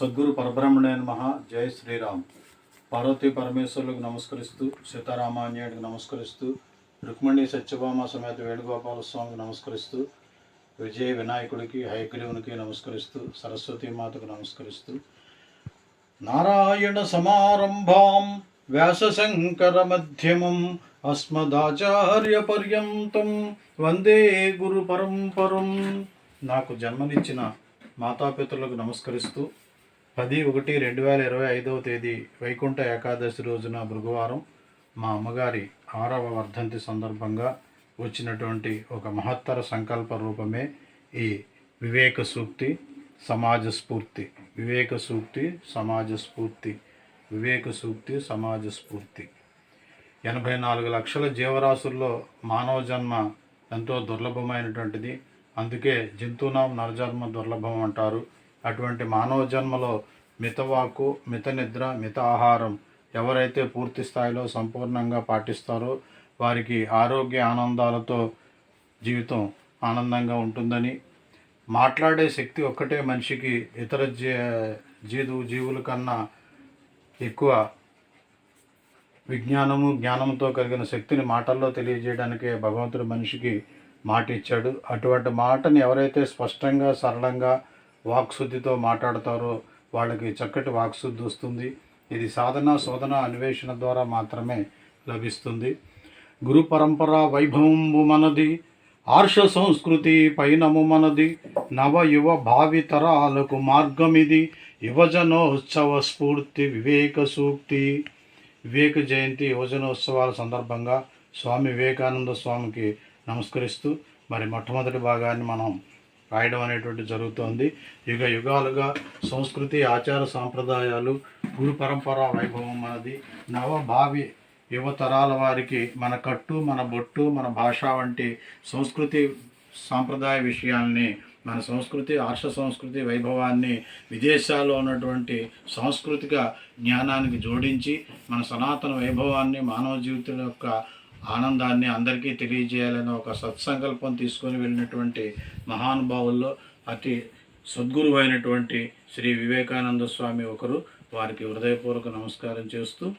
సద్గురు పరబ్రహ్మణేన్ మహా జై శ్రీరామ్. పార్వతీ పరమేశ్వరులకు నమస్కరిస్తూ సీతారామాన్యుడికి నమస్కరిస్తూ రుక్మిణి సత్యభామ సమేత వేణుగోపాల స్వామికి నమస్కరిస్తూ విజయ వినాయకుడికి హైగ్రీవునికి నమస్కరిస్తూ సరస్వతీ మాతకు నమస్కరిస్తూ నారాయణ సమారంభాం వ్యాసశంకర మధ్యమం అస్మదాచార్య పర్యంతం వందే గురు పరంపరం. నాకు జన్మనిచ్చిన మాతాపితరులకు నమస్కరిస్తూ పది ఒకటి రెండు వేల ఇరవై ఐదవ తేదీ వైకుంఠ ఏకాదశి రోజున భృగువారం మా అమ్మగారి ఆరవ వర్ధంతి సందర్భంగా వచ్చినటువంటి ఒక మహత్తర సంకల్ప రూపమే ఈ వివేక సూక్తి సమాజ స్ఫూర్తి. వివేక సూక్తి సమాజ స్ఫూర్తి. వివేక సూక్తి సమాజ స్ఫూర్తి. ఎనభై నాలుగు లక్షల జీవరాశుల్లో మానవ జన్మ ఎంతో దుర్లభమైనటువంటిది. అందుకే జంతునాం నరజన్మ దుర్లభం అంటారు. అటువంటి మానవ జన్మలో మితవాకు మిత నిద్ర మిత ఆహారం ఎవరైతే పూర్తి స్థాయిలో సంపూర్ణంగా పాటిస్తారో వారికి ఆరోగ్య ఆనందాలతో జీవితం ఆనందంగా ఉంటుందని. మాట్లాడే శక్తి ఒక్కటే మనిషికి ఇతర జీ జీదు జీవుల కన్నా ఎక్కువ విజ్ఞానము జ్ఞానంతో కలిగిన శక్తిని మాటల్లో తెలియజేయడానికే భగవంతుడు మనిషికి మాట ఇచ్చాడు అటువంటి మాటని ఎవరైతే స్పష్టంగా సరళంగా వాక్శుద్ధితో మాట్లాడతారో వాళ్ళకి చక్కటి వాక్శుద్ధి వస్తుంది. ఇది సాధన శోధన అన్వేషణ ద్వారా మాత్రమే లభిస్తుంది. గురు పరంపర వైభవము మనది ఆర్ష సంస్కృతి పైనము మనది నవ యువ భావి తరాలకు మార్గమిది యువజనోత్సవ స్ఫూర్తి వివేక సూక్తి. వివేక జయంతి యువజనోత్సవాల సందర్భంగా స్వామి వివేకానంద స్వామికి నమస్కరిస్తూ మరి మొట్టమొదటి భాగాన్ని మనం రాయడం అనేటువంటి జరుగుతోంది. యుగ యుగాలుగా సంస్కృతి ఆచార సాంప్రదాయాలు గురు పరంపర వైభవం మనది. నవభావి యువతరాల వారికి మన కట్టు మన బొట్టు మన భాష వంటి సంస్కృతి సాంప్రదాయ విషయాల్ని మన సంస్కృతి ఆర్ష సంస్కృతి వైభవాన్ని విదేశాల్లో ఉన్నటువంటి సాంస్కృతిక జ్ఞానానికి జోడించి మన సనాతన వైభవాన్ని మానవ జీవితం యొక్క ఆనందాన్ని అందరికీ తెలియజేయాలని ఒక సత్సంకల్పం తీసుకొని వెళ్ళినటువంటి మహానుభావుల్లో అతి సద్గురువు అయినటువంటి శ్రీ వివేకానంద స్వామి ఒకరు. వారికి హృదయపూర్వక నమస్కారం చేస్తూ